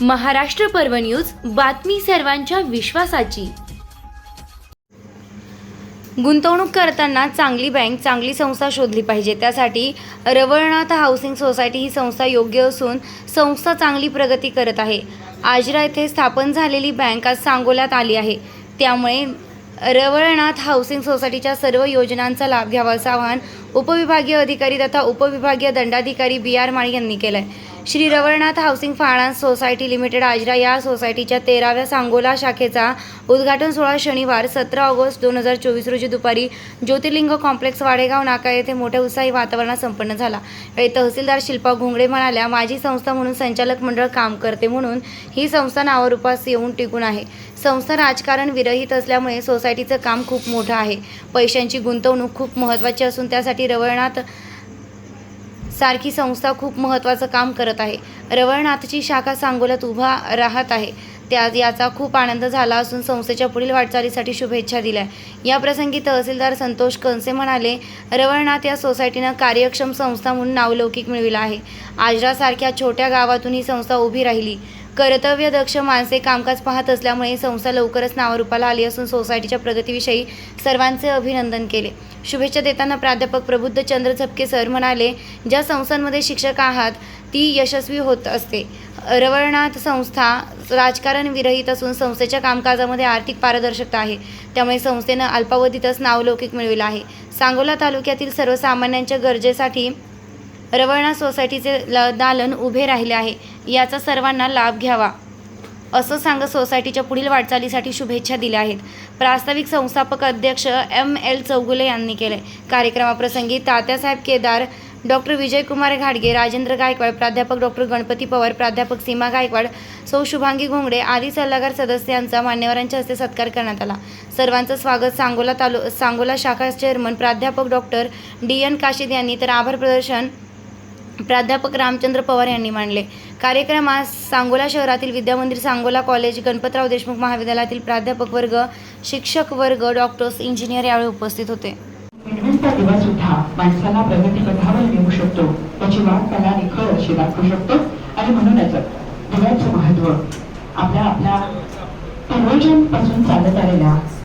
महाराष्ट्र पर्व न्यूज बातमी सर्वांच्या विश्वासाची. गुंतवणूक करताना चांगली बँक चांगली संस्था शोधली पाहिजे. त्यासाठी रवळनाथ हाऊसिंग सोसायटी ही संस्था योग्य असून संस्था चांगली प्रगती करत आहे. आजरा येथे स्थापन झालेली बँक आज सांगोल्यात आली आहे. त्यामुळे रवळनाथ हाऊसिंग सोसायटीच्या सर्व योजनांचा लाभ घ्यावा असं आवाहन उपविभागीय अधिकारी तथा उपविभागीय दंडाधिकारी बी आर माळी यांनी केलं आहे Shri Ravalnath housing finance society limited Ajara या सोसायटीच्या तेराव्या सांगोला शाखेचा उद्घाटन सोहळा शनिवार सतरा ऑगस्ट दोन हजार चोवीस रोजी दुपारी ज्योतिर्लिंग कॉम्प्लेक्स वाडेगाव नाका येथे मोठ्या उत्साही वातावरणात संपन्न झाला. यावेळी तहसीलदार शिल्पा घोंगडे म्हणाल्या माझी संस्था म्हणून संचालक मंडळ काम करते म्हणून ही संस्था नावारूपास येऊन टिकून आहे. संस्था राजकारण विरहित असल्यामुळे सोसायटीचं काम खूप मोठं आहे. पैशांची गुंतवणूक खूप महत्त्वाची असून त्यासाठी रवळनाथ सारखी संस्था खूप महत्त्वाचं काम करत आहे. रवळनाथची शाखा सांगोल्यात उभा राहत आहे. त्या याचा खूप आनंद झाला असून संस्थेच्या पुढील वाटचालीसाठी शुभेच्छा दिल्या. या प्रसंगी तहसीलदार संतोष कंसे म्हणाले रवळनाथ या सोसायटीनं कार्यक्षम संस्था म्हणून नावलौकिक मिळविला आहे. आजरासारख्या छोट्या गावातून ही संस्था उभी राहिली. कर्तव्यदक्ष माणसे कामकाज पाहत असल्यामुळे संस्था लवकरच नावारूपाला आली असून सोसायटीच्या प्रगतीविषयी सर्वांचे अभिनंदन केले. शुभेच्छा देताना प्राध्यापक प्रबुद्ध चंद्र झपके सर म्हणाले ज्या संस्थांमध्ये शिक्षक आहात ती यशस्वी होत असते. रवळनाथ संस्था राजकारण विरहित असून संस्थेच्या कामकाजामध्ये आर्थिक पारदर्शकता आहे. त्यामुळे संस्थेनं अल्पावधीतच नावलौकिक मिळविलं आहे. सांगोला तालुक्यातील सर्वसामान्यांच्या गरजेसाठी रवळणा सोसायटीचे ल दालन उभे राहिले आहे. याचा सर्वांना लाभ घ्यावा. असं सांगत सोसायटीच्या पुढील वाटचालीसाठी शुभेच्छा दिल्या आहेत. प्रास्ताविक संस्थापक अध्यक्ष एम. एल. चौगुले यांनी केले. कार्यक्रमाप्रसंगी तात्यासाहेब केदार डॉक्टर विजयकुमार घाडगे राजेंद्र गायकवाड प्राध्यापक डॉक्टर गणपती पवार प्राध्यापक सीमा गायकवाड सौ शुभांगी घोंगडे आदी सल्लागार सदस्यांचा मान्यवरांच्या हस्ते सत्कार करण्यात आला. सर्वांचं स्वागत सांगोला तालु सांगोला शाखा चेअरमन प्राध्यापक डॉक्टर डी एन काशीद यांनी. तर आभार प्रदर्शन प्राध्यापक रामचंद्र पवार यांनी मांडले. कार्यक्रम आज सांगोला शहरातील विद्यामंदिर सांगोला कॉलेज गणपतराव देशमुख महाविद्यालयातील प्राध्यापक वर्ग शिक्षक वर्ग डॉक्टर्स इंजिनियर यावेळी उपस्थित होते. दिवा सुद्धा माणसाला प्रगतीपथावर नेऊ शकतो. त्याची वाट त्याला निखळ अशी दाखवू शकतो. आणि म्हणूनच दिव्याचं महत्त्व आपल्या आपल्या पूर्वजांपासून चालत आलेल्या